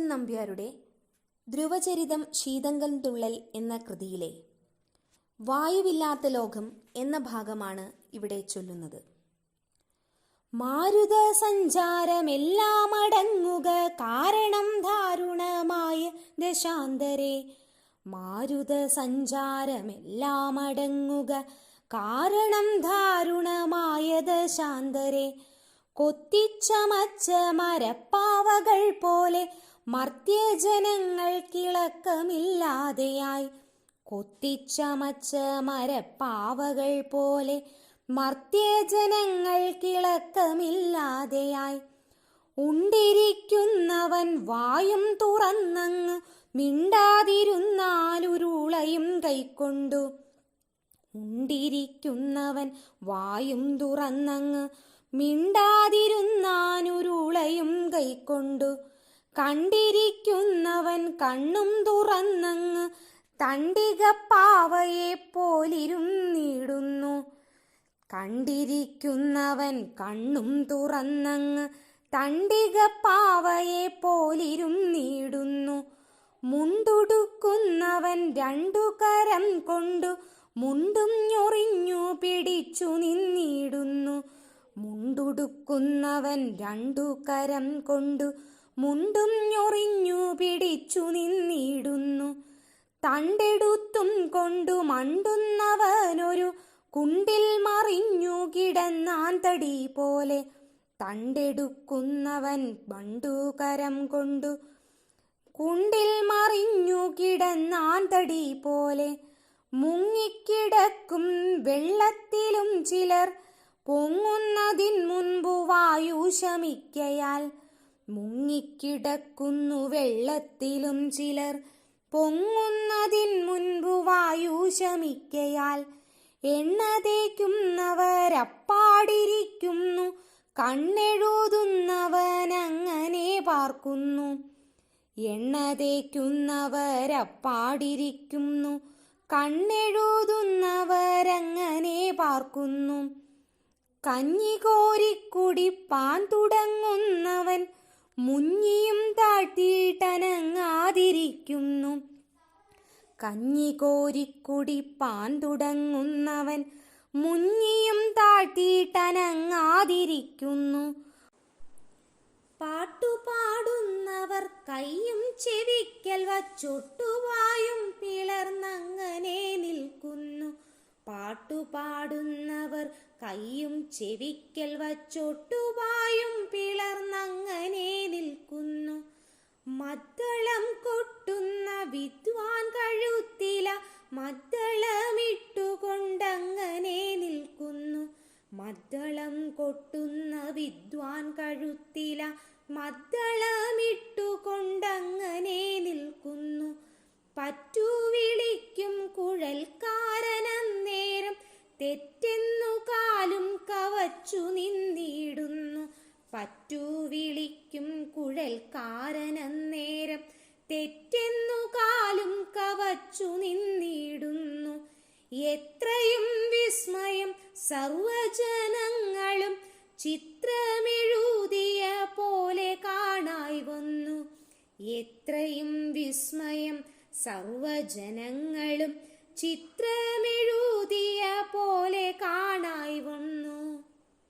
നമ്പ്യാരുടെ ധ്രുവചരിതം ശീതങ്കൻ തുള്ളൽ എന്ന കൃതിയിലെ വായുവില്ലാത്ത ലോകം എന്ന ഭാഗമാണ് ഇവിടെ ചൊല്ലുന്നത്. മാരുത സഞ്ചാരമെല്ലാം അടങ്ങുക കാരണം ദാരുണമായ ദശാന്തരെ. മാരുത സഞ്ചാരമെല്ലാം അടങ്ങുക കാരണം ദാരുണമായ ദശാന്തരെ. കൊത്തിച്ചമച്ച മരപ്പാവകൾ പോലെ മർത്യജനങ്ങൾ കിളക്കമില്ലാതെയായി. കൊത്തിച്ചമച്ച മരപ്പാവകൾ പോലെ മർത്യജനങ്ങൾ കിളക്കമില്ലാതെയായി. ഉണ്ടിരിക്കുന്നവൻ വായും തുറന്നങ്ങ് മിണ്ടാതിരുന്നാലുരുളയും കൈക്കൊണ്ടു. ഉണ്ടിരിക്കുന്നവൻ വായും തുറന്നങ്ങ് മിണ്ടാതിരുന്നാനുരുളയും കൈക്കൊണ്ടു. കണ്ടിരിക്കുന്നവൻ കണ്ണും തുറന്നങ്ങ് തണ്ടിക പാവയെ പോലിരുന്നിടുന്നു കണ്ടിരിക്കുന്നവൻ കണ്ണും തുറന്നങ്ങ് തണ്ടിക പാവയെ പോലിരുന്നിടുന്നു മുണ്ടുടുക്കുന്നവൻ രണ്ടു കരം കൊണ്ടു മുണ്ടും ഞൊറിഞ്ഞു പിടിച്ചു നിന്നിടുന്നു. മുണ്ടുടുക്കുന്നവൻ രണ്ടു കരം കൊണ്ടു മുണ്ടും ഞൊറിഞ്ഞു പിടിച്ചു നിന്നിടുന്നു. തണ്ടെടുത്തും കൊണ്ടു മണ്ടുന്നവനൊരു കുണ്ടിൽ മറിഞ്ഞു കിടന്നാൻ തടി പോലെ. തണ്ടെടുക്കുന്നവൻ ബണ്ടുകരം കൊണ്ടു കുണ്ടിൽ മറിഞ്ഞു കിടന്നാൻ തടി പോലെ. മുങ്ങിക്കിടക്കും വെള്ളത്തിലും ചിലർ പൊങ്ങുന്നതിന് മുൻപു വായു ശമിക്കയാൽ മുങ്ങിക്കിടക്കുന്നു വെള്ളത്തിലും ചിലർ. പൊങ്ങുന്നതിൻ മുൻപു വായു ശമിക്കയാൽ എണ്ണ തേക്കുന്നവരപ്പാടിരിക്കുന്നു കണ്ണെഴുതുന്നവനങ്ങനെ പാർക്കുന്നു. എണ്ണ തേക്കുന്നവരപ്പാടിരിക്കുന്നു കണ്ണെഴുതുന്നവരങ്ങനെ പാർക്കുന്നു. കഞ്ഞി കോരിക്കുടിപ്പാൻ തുടങ്ങുന്നവൻ മുഞ്ഞിയും താഴ്ത്തിയിട്ടനങ്ങാതിരിക്കുന്നു. കഞ്ഞി കോരിക്കുടിപ്പാൻ തുടങ്ങുന്നവൻ മുഞ്ഞിയും താഴ്ത്തിയിട്ടനങ്ങാതിരിക്കുന്നു. പാട്ടുപാടുന്നവർ കൈയും ചെവിക്കൽ വച്ചൊട്ടുവായും പിളർന്നങ്ങനെ നിൽക്കുന്നു. പാട്ടുപാടുന്നവർ കൈയും ചെവിക്കൽ വച്ചൊട്ടുപായും പിളർന്നങ്ങനെ നിൽക്കുന്നു. മദ്ദളം കൊട്ടുന്ന വിദ്വാൻ കഴുത്തില മദ്ദളമിട്ടുകൊണ്ടങ്ങനെ നിൽക്കുന്നു. മദ്ദളം കൊട്ടുന്ന വിദ്വാൻ കഴുത്തില മദ്ദളമിട്ടുകൊണ്ടങ്ങനെ നിൽക്കുന്നു. പറ്റു കവച്ചു നിന്നിടുന്നു. പറ്റു വിളിക്കും കുഴൽ കുഴൽക്കാരനന്നേരം തെറ്റെന്നു കാലും കവച്ചു നിന്നിടുന്നു. എത്രയും വിസ്മയം സർവജനങ്ങളും ചിത്രമെഴുതിയ പോലെ കാണായി വന്നു. എത്രയും വിസ്മയം സർവജനങ്ങളും ചിത്രമെഴുതിയ പോലെ കാണായി വന്നു.